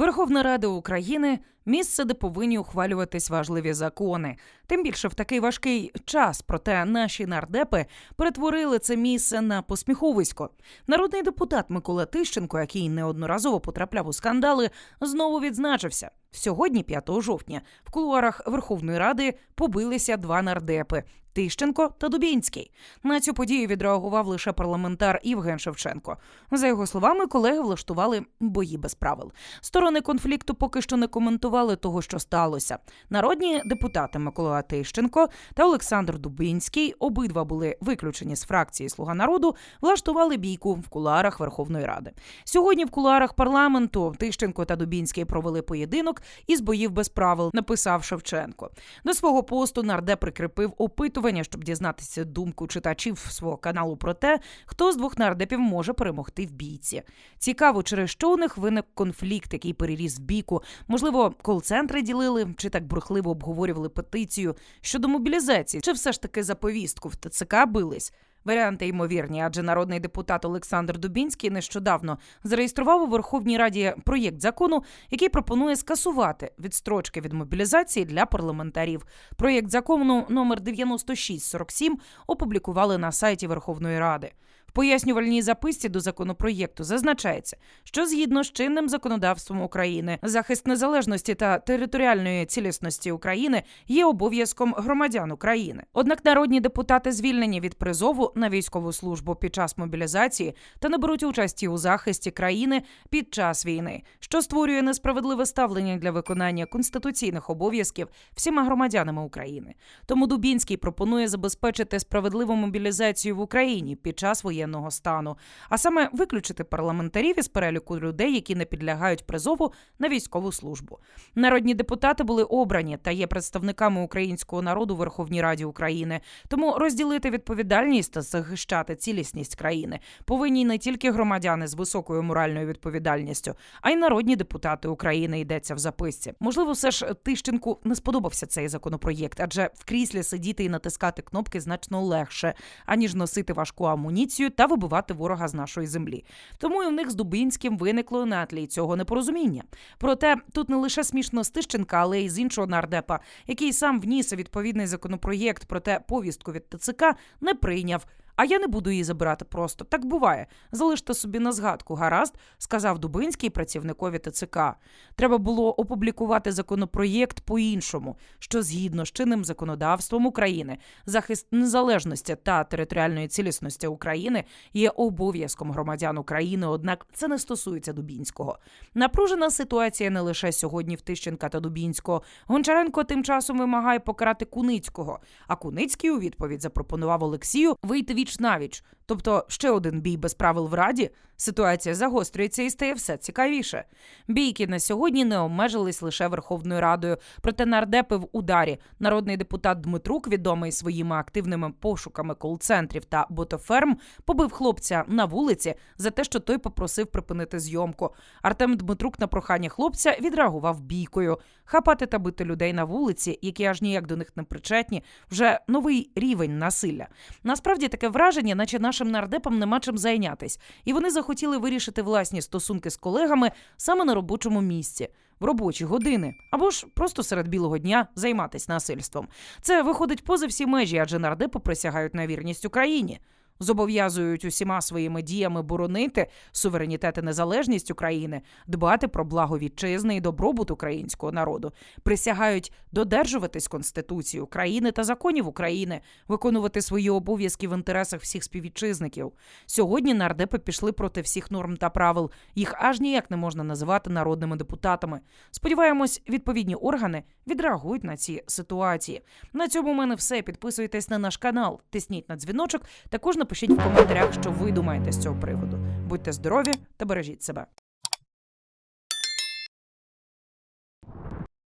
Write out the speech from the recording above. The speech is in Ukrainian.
Верховна Рада України місце, де повинні ухвалюватись важливі закони. Тим більше в такий важкий час. Проте наші нардепи перетворили це місце на посміховисько. Народний депутат Микола Тищенко, який неодноразово потрапляв у скандали, знову відзначився. Сьогодні, 5 жовтня, в кулуарах Верховної Ради побилися два нардепи. Тищенко та Дубінський. На цю подію відреагував лише парламентар Євген Шевченко. За його словами, колеги влаштували бої без правил. Сторони конфлікту поки що не коментували того, що сталося. Народні депутати Микола Тищенко та Олександр Дубінський, обидва були виключені з фракції Слуга народу, влаштували бійку в кулуарах Верховної Ради. Сьогодні в кулуарах парламенту Тищенко та Дубінський провели поєдинок із боїв без правил, написав Шевченко. До свого посту нардеп прикріпив опитування, щоб дізнатися думку читачів свого каналу про те, хто з двох нардепів може перемогти в бійці. Цікаво, через що у них виник конфлікт, який переріс в бійку. Можливо, кол-центри ділили чи так бурхливо обговорювали петицію щодо мобілізації, чи все ж таки за повістку в ТЦК бились. Варіанти ймовірні, адже народний депутат Олександр Дубінський нещодавно зареєстрував у Верховній Раді проєкт закону, який пропонує скасувати відстрочки від мобілізації для парламентарів. Проєкт закону номер 9647 опублікували на сайті Верховної Ради. В пояснювальній записці до законопроєкту зазначається, що згідно з чинним законодавством України захист незалежності та територіальної цілісності України є обов'язком громадян України. Однак народні депутати звільнені від призову на військову службу під час мобілізації та не беруть участі у захисті країни під час війни, що створює несправедливе ставлення для виконання конституційних обов'язків всіма громадянами України. Тому Дубінський пропонує забезпечити справедливу мобілізацію в Україні під час воєнного стану, а саме виключити парламентарів із переліку людей, які не підлягають призову на військову службу. Народні депутати були обрані та є представниками українського народу в Верховній Раді України. Тому розділити відповідальність та захищати цілісність країни повинні не тільки громадяни з високою моральною відповідальністю, а й народні депутати України йдеться в записці. Можливо, все ж Тищенку не сподобався цей законопроєкт, адже в кріслі сидіти і натискати кнопки значно легше, аніж носити важку амуніцію та вибивати ворога з нашої землі. Тому і в них з Дубінським виникло на тлі цього непорозуміння. Проте тут не лише смішно з Тищенка, але й з іншого нардепа, який сам вніс відповідний законопроєкт, проте повістку від ТЦК не прийняв. А я не буду її забирати просто. Так буває. Залиште собі на згадку, гаразд, сказав Дубинський працівникові ТЦК. Треба було опублікувати законопроєкт по-іншому, що згідно з чинним законодавством України, захист незалежності та територіальної цілісності України є обов'язком громадян України. Однак це не стосується Дубінського. Напружена ситуація не лише сьогодні в Тищенка та Дубінського. Гончаренко тим часом вимагає покарати Куницького. А Куницький у відповідь запропонував Олексію вийти віч навіч. Тобто ще один бій без правил в раді. Ситуація загострюється і стає все цікавіше. Бійки на сьогодні не обмежились лише Верховною Радою. Проте нардепи в ударі. Народний депутат Дмитрук, відомий своїми активними пошуками кол-центрів та ботоферм, побив хлопця на вулиці за те, що той попросив припинити зйомку. Артем Дмитрук на прохання хлопця відреагував бійкою. Хапати та бити людей на вулиці, які аж ніяк до них не причетні, вже новий рівень насилля. Насправді таке враження, наче нашим нардепам нема чим зайнятись, і вони захотіли вирішити власні стосунки з колегами саме на робочому місці. В робочі години або ж просто серед білого дня займатися насильством. Це виходить поза всі межі, адже нардепи присягають на вірність Україні. Зобов'язують усіма своїми діями боронити суверенітет і незалежність України, дбати про благо вітчизни і добробут українського народу, присягають додержуватись конституції України та законів України, виконувати свої обов'язки в інтересах всіх співвітчизників. Сьогодні нардепи пішли проти всіх норм та правил. Їх аж ніяк не можна називати народними депутатами. Сподіваємось, відповідні органи відреагують на ці ситуації. На цьому в мене все. Підписуйтесь на наш канал, тисніть на дзвіночок. Також напишіть в коментарях, що ви думаєте з цього приводу. Будьте здорові та бережіть себе.